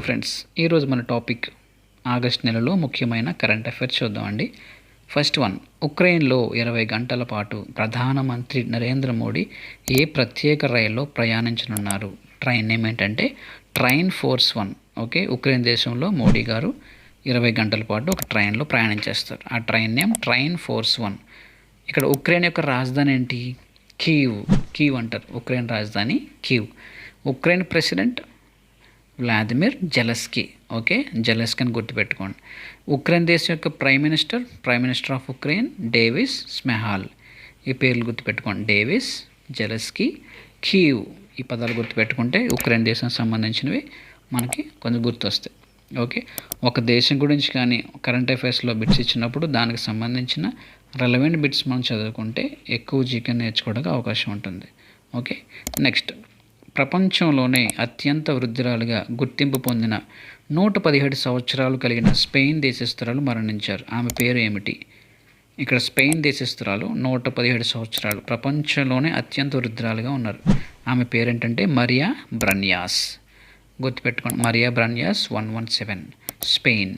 Friends ఈరోజు మన topic August నెలలో ముఖ్యమైన కరెంట్ అఫైర్స్ చూద్దామండి. ఫస్ట్ వన్ ఉక్రెయిన్లో ఇరవై గంటల పాటు ప్రధానమంత్రి నరేంద్ర మోడీ ఏ ప్రత్యేక రైల్లో ప్రయాణించనున్నారు? ట్రైన్ నేమ్ ఏంటంటే train force one okay? Ukraine దేశంలో మోడీ గారు ఇరవై గంటల పాటు ఒక ట్రైన్లో ప్రయాణం చేస్తారు ఆ train name train force one ఇక్కడ ఉక్రెయిన్ యొక్క రాజధాని ఏంటి? కీవ్ కీవ్ అంటారు. ఉక్రెయిన్ రాజధాని Kyiv Ukraine president Vladimir Zelensky okay? Zelensky అని గుర్తుపెట్టుకోండి. ఉక్రెయిన్ దేశం యొక్క prime minister prime minister of Ukraine Denys Shmyhal. ఈ పేర్లు గుర్తుపెట్టుకోండి. డేవిస్ జెలస్కీ కీవ్ ఈ పదాలు గుర్తుపెట్టుకుంటే ఉక్రెయిన్ దేశం సంబంధించినవి మనకి కొంచెం గుర్తొస్తాయి. ఓకే? ఒక దేశం గురించి కానీ కరెంట్ అఫైర్స్లో బిట్స్ ఇచ్చినప్పుడు దానికి సంబంధించిన రెలవెంట్ బిట్స్ మనం చదువుకుంటే ఎక్కువ జీకే నేర్చుకోవడానికి అవకాశం ఉంటుంది. ఓకే? నెక్స్ట్ ప్రపంచంలోనే అత్యంత వృద్ధిరాలుగా గుర్తింపు పొందిన నూట పదిహేడు సంవత్సరాలు కలిగిన స్పెయిన్ దేశస్థురాలు మరణించారు. ఆమె పేరు ఏమిటి? ఇక్కడ స్పెయిన్ దేశస్థురాలు నూట పదిహేడు సంవత్సరాలు ప్రపంచంలోనే అత్యంత వృద్ధిరాలుగా ఉన్నారు. ఆమె పేరేంటంటే మరియా బ్రన్యాస్. గుర్తుపెట్టుకోండి Maria Branyas one one seven Spain.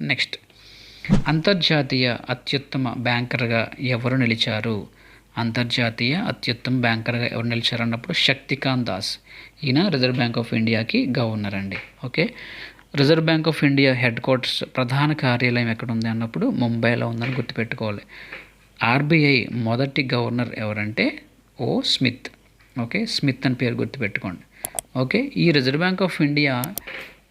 Next అంతర్జాతీయ అత్యుత్తమ బ్యాంకర్గా ఎవరు నిలిచారు? అంతర్జాతీయ అత్యుత్తమ బ్యాంకర్గా ఎవరు నిలిచారన్నప్పుడు శక్తికాంత్ దాస్. ఈయన రిజర్వ్ బ్యాంక్ ఆఫ్ ఇండియాకి గవర్నర్ అండి okay? Reserve Bank of India headquarters ప్రధాన కార్యాలయం ఎక్కడ ఉంది అన్నప్పుడు ముంబైలో ఉందని గుర్తుపెట్టుకోవాలి. ఆర్బీఐ మొదటి గవర్నర్ ఎవరంటే ఓ స్మిత్. ఓకే? స్మిత్ అని పేరు గుర్తుపెట్టుకోండి. ఓకే? ఈ రిజర్వ్ బ్యాంక్ ఆఫ్ ఇండియా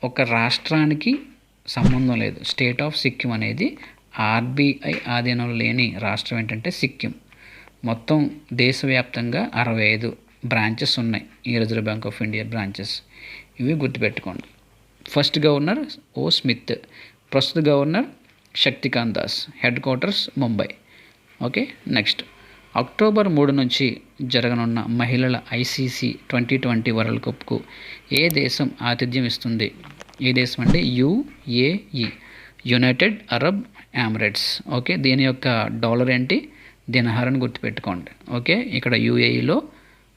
ఒక రాష్ట్రానికి సంబంధం లేదు. స్టేట్ ఆఫ్ సిక్కిం అనేది ఆర్బీఐ ఆధీనంలో లేని రాష్ట్రం ఏంటంటే సిక్కిం. మొత్తం దేశవ్యాప్తంగా అరవై ఐదు బ్రాంచెస్ ఉన్నాయి. ఈ reserve bank of India branches ఇవి గుర్తుపెట్టుకోండి. ఫస్ట్ గవర్నర్ ఓ స్మిత్ ప్రస్తుత governor Shaktikanta Das headquarters Mumbai okay next October మూడు నుంచి జరగనున్న మహిళల ఐసీసీ ట్వంటీ ట్వంటీ వరల్డ్ కప్కు ఏ దేశం ఆతిథ్యం ఇస్తుంది? ఏ దేశం అంటే UAE United Arab Emirates okay దీని యొక్క డాలర్ ఏంటి? దినహారని గుర్తుపెట్టుకోండి. ఓకే? ఇక్కడ యూఏఈలో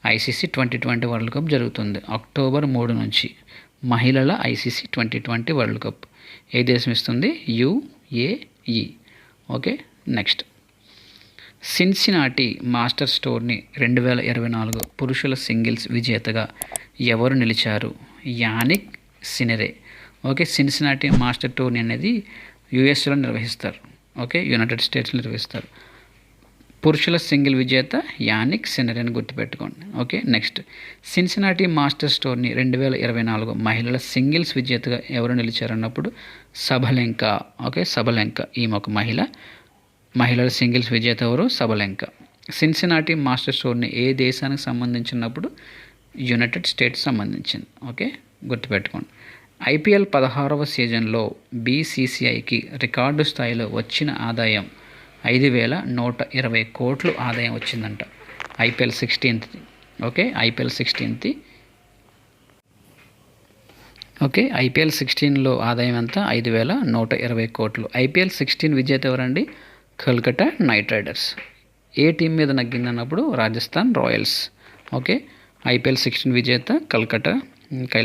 ICC twenty twenty world cup జరుగుతుంది. అక్టోబర్ మూడు నుంచి మహిళల ICC twenty twenty world cup. ఏ దేశం ఇస్తుంది? UAE. Okay? Next. Cincinnati master స్టోర్ని రెండు వేల ఇరవై నాలుగు పురుషుల సింగిల్స్ విజేతగా ఎవరు నిలిచారు? Jannik సినరే. Okay? Cincinnati master tourney అనేది యుఎస్లో నిర్వహిస్తారు. ఓకే? యునైటెడ్ స్టేట్స్లో నిర్వహిస్తారు. పురుషుల సింగిల్ విజేత యానిక్ సినెరే అని గుర్తుపెట్టుకోండి. Okay next. సిన్సినాటి మాస్టర్స్ స్టోర్ని రెండు వేల ఇరవై నాలుగు మహిళల సింగిల్స్ విజేతగా ఎవరు నిలిచారన్నప్పుడు సబలెంక ఓకే సబలెంక ఈమె ఒక మహిళ మహిళల సింగిల్స్ విజేత ఎవరు? సబలెంక సిన్సినాటి మాస్టర్ స్టోర్ని ఏ దేశానికి సంబంధించినప్పుడు? యునైటెడ్ స్టేట్స్ సంబంధించింది. ఓకే గుర్తుపెట్టుకోండి. ఐపీఎల్ పదహారవ సీజన్లో బీసీసీఐకి రికార్డు స్థాయిలో వచ్చిన ఆదాయం ఐదు వేల నూట ఇరవై కోట్లు ఆదాయం వచ్చిందంట. IPL sixteenth okay? IPL sixteenth. Okay? IPL సిక్స్టీన్లో ఆదాయం ఎంత? ఐదు వేల నూట ఇరవై కోట్లు. ఐపీఎల్ సిక్స్టీన్ విజేత ఎవరండి? Kolkata Knight Riders. ఏ టీం మీద నగ్గిందన్నప్పుడు? Rajasthan Royals. Okay? IPL sixteen విజేత కల్కటా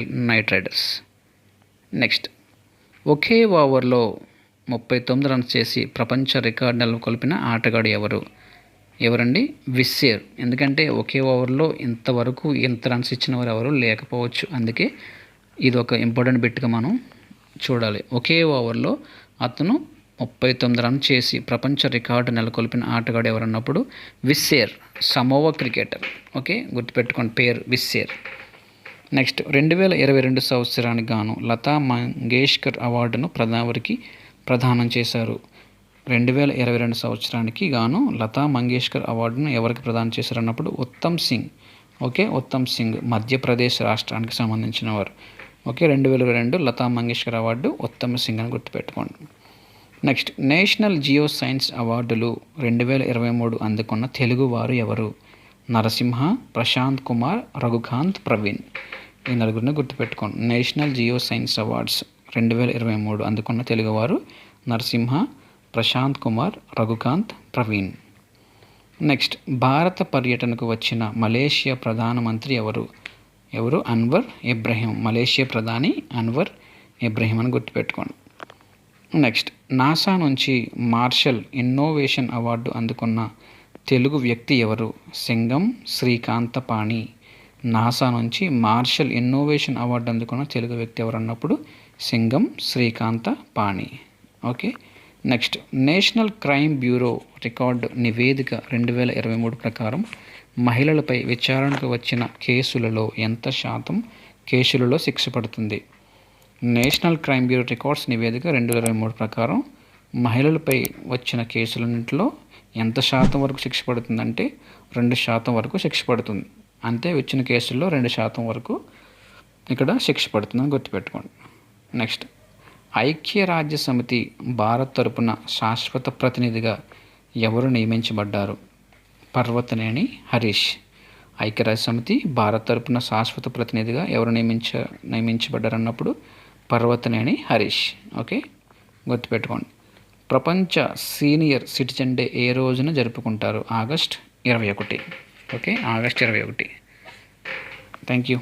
నైట్ రైడర్స్. నెక్స్ట్. ఒకే ఓవర్లో ముప్పై తొమ్మిది రన్స్ చేసి ప్రపంచ రికార్డు నెలకొల్పిన ఆటగాడు ఎవరు? ఎవరండి? విస్సేర్. ఎందుకంటే ఒకే ఓవర్లో ఇంతవరకు ఇంత రన్స్ ఇచ్చిన వారు ఎవరు లేకపోవచ్చు. అందుకే ఇది ఒక ఇంపార్టెంట్ బిట్గా మనం చూడాలి. ఒకే ఓవర్లో అతను ముప్పై తొమ్మిది రన్ చేసి ప్రపంచ రికార్డు నెలకొల్పిన ఆటగాడు ఎవరన్నప్పుడు? Visser Samoa cricketer. ఓకే? గుర్తుపెట్టుకోండి పేరు విస్సేర్. నెక్స్ట్ రెండు వేల ఇరవై రెండు సంవత్సరానికి గాను లతా మంగేష్కర్ అవార్డును ప్రధానవరికి ప్రదానం చేశారు. రెండు వేల ఇరవై రెండు సంవత్సరానికి గాను లతా మంగేష్కర్ అవార్డును ఎవరికి ప్రదానం చేశారన్నప్పుడు ఉత్తమ్ సింగ్. ఓకే ఉత్తమ్ సింగ్ మధ్యప్రదేశ్ రాష్ట్రానికి సంబంధించిన వారు ఓకే రెండు వేల ఇరవై రెండు లతా మంగేష్కర్ అవార్డు ఉత్తమ్ సింగ్ అని గుర్తుపెట్టుకోండి. నెక్స్ట్ నేషనల్ జియో సైన్స్ అవార్డులు రెండు వేల ఇరవై మూడు అందుకున్న తెలుగువారు ఎవరు? నరసింహ ప్రశాంత్ కుమార్ రఘుకాంత్ ప్రవీణ్. ఈ నలుగురిని గుర్తుపెట్టుకోండి. నేషనల్ జియో సైన్స్ అవార్డ్స్ రెండు వేల ఇరవై మూడు అందుకున్న తెలుగువారు నరసింహ ప్రశాంత్ కుమార్ రఘుకాంత్ ప్రవీణ్. నెక్స్ట్ భారత పర్యటనకు వచ్చిన మలేషియా ప్రధానమంత్రి ఎవరు? ఎవరు? అన్వర్ ఇబ్రహీం. మలేషియా ప్రధాని అన్వర్ ఇబ్రహీం అని గుర్తుపెట్టుకోండి. నెక్స్ట్ నాసా నుంచి మార్షల్ ఇన్నోవేషన్ అవార్డు అందుకున్న తెలుగు వ్యక్తి ఎవరు? సింగం శ్రీకాంతపాణి. నాసా నుంచి మార్షల్ ఇన్నోవేషన్ అవార్డు అందుకున్న తెలుగు వ్యక్తి ఎవరు అన్నప్పుడు Singam Srikantha Pani. Okay. Next national crime bureau record నివేదిక రెండు వేల ఇరవై మూడు ప్రకారం మహిళలపై విచారణకు వచ్చిన కేసులలో ఎంత శాతం కేసులలో శిక్ష పడుతుంది? నేషనల్ క్రైమ్ బ్యూరో రికార్డ్స్ నివేదిక రెండు వేల ఇరవై మూడు ప్రకారం మహిళలపై వచ్చిన కేసులన్నింటిలో ఎంత శాతం వరకు శిక్ష పడుతుందంటే రెండు శాతం వరకు శిక్ష పడుతుంది. అంతే వచ్చిన కేసుల్లో రెండు శాతం వరకు ఇక్కడ శిక్ష పడుతుందని గుర్తుపెట్టుకోండి. నెక్స్ట్ ఐక్యరాజ్య సమితి భారత్ తరపున శాశ్వత ప్రతినిధిగా ఎవరు నియమించబడ్డారు? పర్వతనేని హరీష్. ఐక్యరాజ్య సమితి భారత్ తరపున శాశ్వత ప్రతినిధిగా ఎవరు నియమించ నియమించబడ్డారు అన్నప్పుడు పర్వతనేని హరీష్. ఓకే గుర్తుపెట్టుకోండి. ప్రపంచ సీనియర్ సిటిజన్ డే ఏ రోజున జరుపుకుంటారు? ఆగస్ట్ ఇరవై ఒకటి. ఓకే ఆగస్ట్ ఇరవై ఒకటి. Thank you